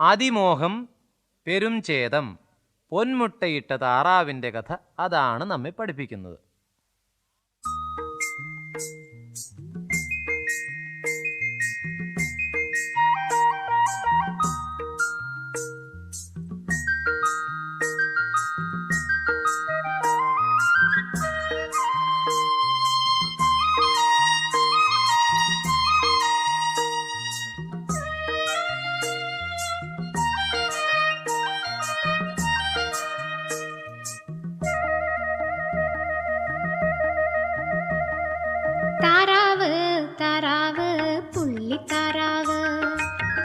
അതിമോഹം പെരുംചേതം പൊന്മുട്ടയിട്ട താറാവിന്റെ കഥ അതാണ് നമ്മെ പഠിപ്പിക്കുന്നത്. പുള്ളിത്താറാവ്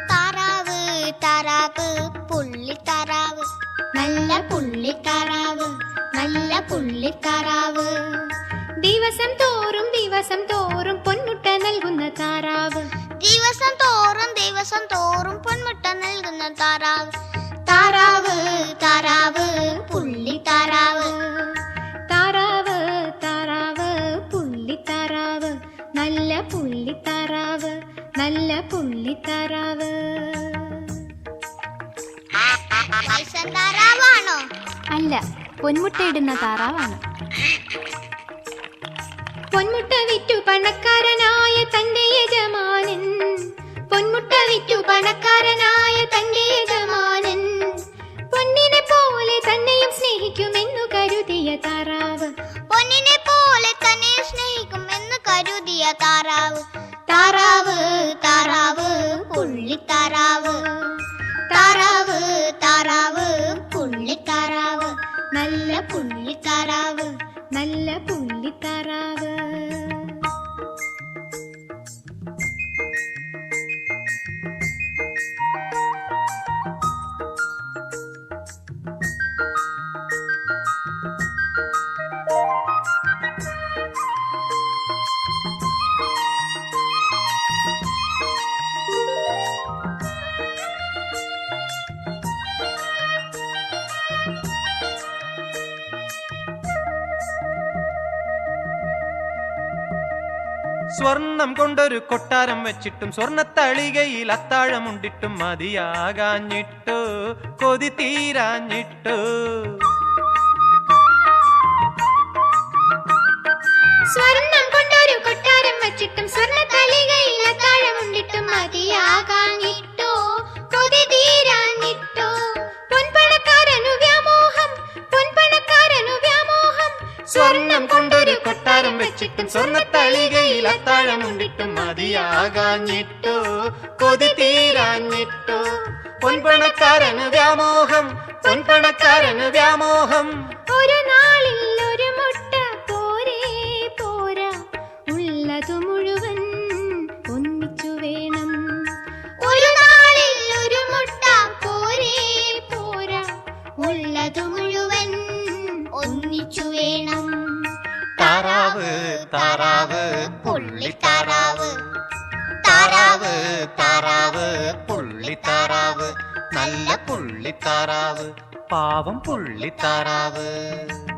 താറാവ് താറാവ് പുള്ളിത്താറാവ് നല്ല പുള്ളിത്താറാവ് നല്ല പുള്ളിത്താറാവ് ദിവസം തോറും ദിവസം തോറും പൊന്നുട്ട നൽകുന്ന താറാവ്. ദിവസം തോറും ദിവസം തോറും പൊന്മുട്ട നൽകുന്ന താറാവ്. താറാവ് താറാവ് താറാവാണോ അല്ല പൊന്മുട്ടയിടുന്ന താറാവാണ്. പൊന്മുട്ട വിറ്റു പണക്കാരനായ തന്റെ യജമാനൻ. പൊന്മുട്ട വിറ്റു പണക്കാരനായ തന്റെ യജമാനൻ. പൊന്നിനെ പോലെ തന്നെയും സ്നേഹിക്കുമെന്നു കരുതിയ താറാവ്. പൊന്നിനെ പോലെ തന്നെ സ്നേഹിക്കുമെന്നു കരുതിയ താറാവ്. താറാവ് സ്വർണം കൊണ്ടൊരു കൊട്ടാരം വെച്ചിട്ടും സ്വർണത്തളികയിൽ അത്താഴമുണ്ടിട്ടും മതിയാകാഞ്ഞിട്ടു കൊതി തീരാഞ്ഞിട്ടു. സ്വർണം സ്വർണം കൊണ്ടൊരു കൊട്ടാരം വെച്ചിട്ടും സ്വർണത്തളികയിൽ അത്താഴമുണ്ടിട്ടും മതിയാകാഞ്ഞിട്ടു കൊതി തീരാഞ്ഞിട്ടു. പൊൻപണക്കാരന് വ്യാമോഹം പൊൻപണക്കാരന് വ്യാമോഹം. ഒരു നാളിൽ താറാവ് താറാവ് പുള്ളിത്താറാവ് താറാവ് താറാവ് പുള്ളിത്താറാവ് നല്ല പുള്ളിത്താറാവ് പാവം പുള്ളിത്താറാവ് സ്വർണ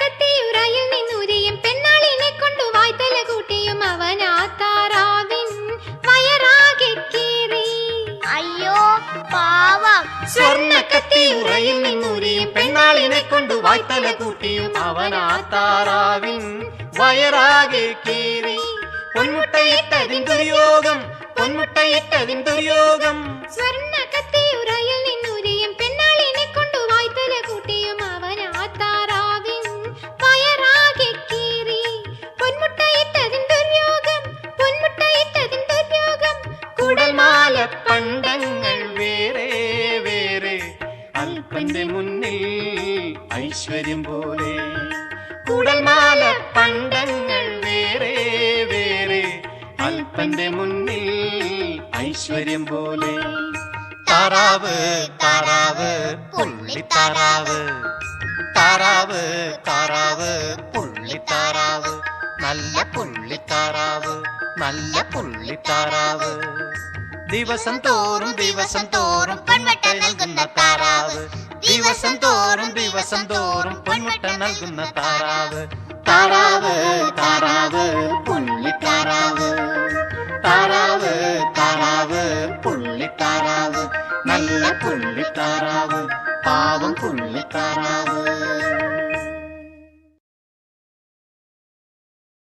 കത്തിയുറയിൽ നിന്നുരിയും പെണ്ണാളിനെ കൊണ്ടു വായ്ത്തല കൂട്ടിയും അവൻ ആ താറാവിൻ വയറാകെ കീറി. അയ്യോ പാവം. സ്വർണക്കത്തി ഉറയിൽ പെണ്ണാളിനെ കൊണ്ട് വായ്ത്തല കൂട്ടിയും അവനാ താറാവിൻ വയറാകെ കീറി. പൊന്മുട്ടയിട്ടതിൻ ദുര്യോഗം പൊന്മുട്ടയിട്ടതിൻ ദുര്യോഗം സ്വർണ കത്തിയുറയിൽ നിന്നുരിയും പെണ്ണാളിനെ കൊണ്ടു വായ്ത്തല കൂട്ടിയും അവൻ ആ താറാവിൻ വയറാകെ കീറി. പൊന്മുട്ടയിട്ടതിൻ ദുര്യോഗം പൊന്മുട്ടയിട്ടതിൻ ദുര്യോഗം കുടൽമാല പണ്ടങ്ങൾ വേറെ വേറെ. അല്പന്റെ മുന്നിൽ ഐശ്വര്യം പോലെ. കുടൽമാല പണ്ടങ്ങൾ വേറെ വേറെ. അല്പന്റെ മുന്നിൽ ഐശ്വര്യം പോലെ. താറാവ് താറാവ് പുള്ളി താറാവ് താറാവ് പുള്ളിത്താറാവ്. നല്ല പുള്ളി താറാവ് നല്ല പുള്ളിത്താറാവ്. ദിവസം തോറും ദിവസം തോറും പൊന്മുട്ട നൽകുന്ന താറാവ്. ദിവസം തോറും ദിവസം തോറും പൊന്മുട്ട നൽകുന്ന താറാവ്. താറാവ് താറാവ് പുള്ളിത്താറാവ്. താറാവ് താറാവ് പുള്ളിത്താറാവ് നല്ല പുള്ളിത്താറാവ് പാവം പുള്ളിത്താറാവ്.